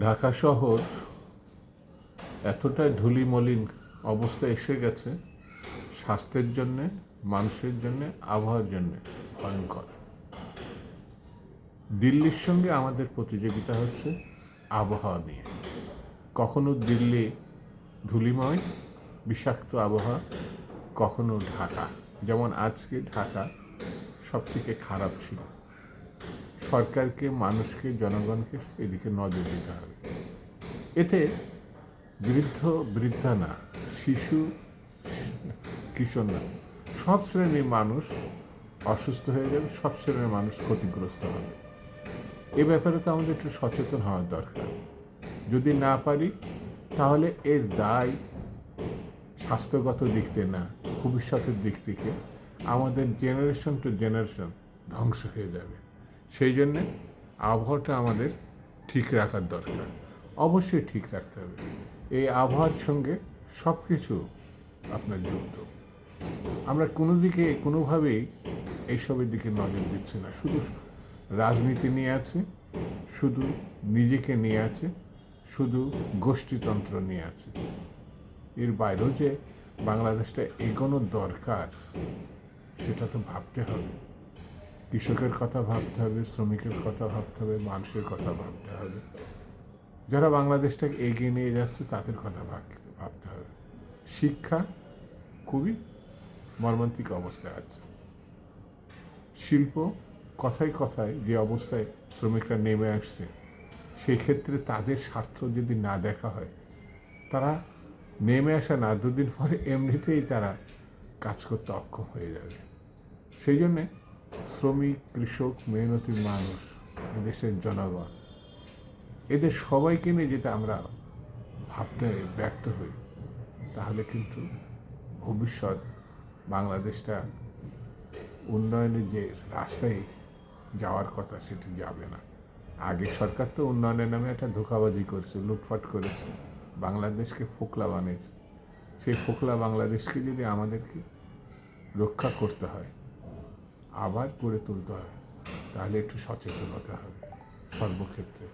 ঢাকা শহর এতটাই ধুলিমলিন অবস্থা এসে গেছে স্বাস্থ্যের জন্যে, মানুষের জন্যে, আবহাওয়ার জন্যে ভয়ঙ্কর। দিল্লির সঙ্গে আমাদের প্রতিযোগিতা হচ্ছে আবহাওয়া নিয়ে। কখনো দিল্লি ধুলিময়, বিষাক্ত আবহাওয়া, কখনো ঢাকা। যেমন আজকে ঢাকা সব থেকে খারাপ ছিল। সরকারকে, মানুষকে, জনগণকে এদিকে নজর দিতে হবে। এতে বৃদ্ধ, বৃদ্ধা না, শিশু, কিশোর না, সব শ্রেণির মানুষ অসুস্থ হয়ে যাবে, সব শ্রেণির মানুষ ক্ষতিগ্রস্ত হবে। এ ব্যাপারে তো আমাদের একটু সচেতন হওয়ার দরকার। যদি না পারি, তাহলে এর দায় স্বাস্থ্যগত দিক থেকে না, ভবিষ্যতের দিক থেকে আমাদের জেনারেশন টু জেনারেশন ধ্বংস হয়ে যাবে। সেই জন্যে আবহাওয়াটা আমাদের ঠিক রাখার দরকার। অবশ্যই ঠিক রাখতে হবে। এই আবহাওয়ার সঙ্গে সব কিছু আপনার যুক্ত। আমরা কোনো দিকে কোনোভাবেই এইসবের দিকে নজর দিচ্ছি না। শুধু রাজনীতি নিয়ে আছে, শুধু নিজেকে নিয়ে আছে, শুধু গোষ্ঠীতন্ত্র নিয়ে আছে। এর বাইরেও যে বাংলাদেশটা এগোনোর দরকার, সেটা তো ভাবতে হবে। কৃষকের কথা ভাবতে হবে, শ্রমিকের কথা ভাবতে হবে, মানুষের কথা ভাবতে হবে। যারা বাংলাদেশটাকে এগিয়ে নিয়ে যাচ্ছে, তাদের কথা ভাবতে হবে। শিক্ষা খুবই মর্মান্তিক অবস্থায় আছে। শিল্প কথায় কথায় যে অবস্থায় শ্রমিকরা নেমে আসছে সেই ক্ষেত্রে তাদের স্বার্থ যদি না দেখা হয়, তারা নেমে আসা না, দুদিন পরে এমনিতেই তারা কাজ করতে অক্ষম হয়ে যাবে। সেই জন্যে শ্রমিক, কৃষক, মেহনতি মানুষ এদেশের জনগণ। এদের সবাইকে নিয়ে যেটা আমরা ভাবতে ব্যর্থ হই, তাহলে কিন্তু ভবিষ্যৎ বাংলাদেশটা উন্নয়নের যে রাস্তায় যাওয়ার কথা সেটি যাবে না। আগে সরকার তো উন্নয়নের নামে একটা ধোকাবাজি করেছে, লুটপাট করেছে, বাংলাদেশকে ফোকলা বানিয়েছে। সেই ফোকলা বাংলাদেশকে যদি আমাদেরকে রক্ষা করতে হয় আবার গড়ে তুলতে হয়। তাহলে একটু সচেতনতা হবে সর্বক্ষেত্রে।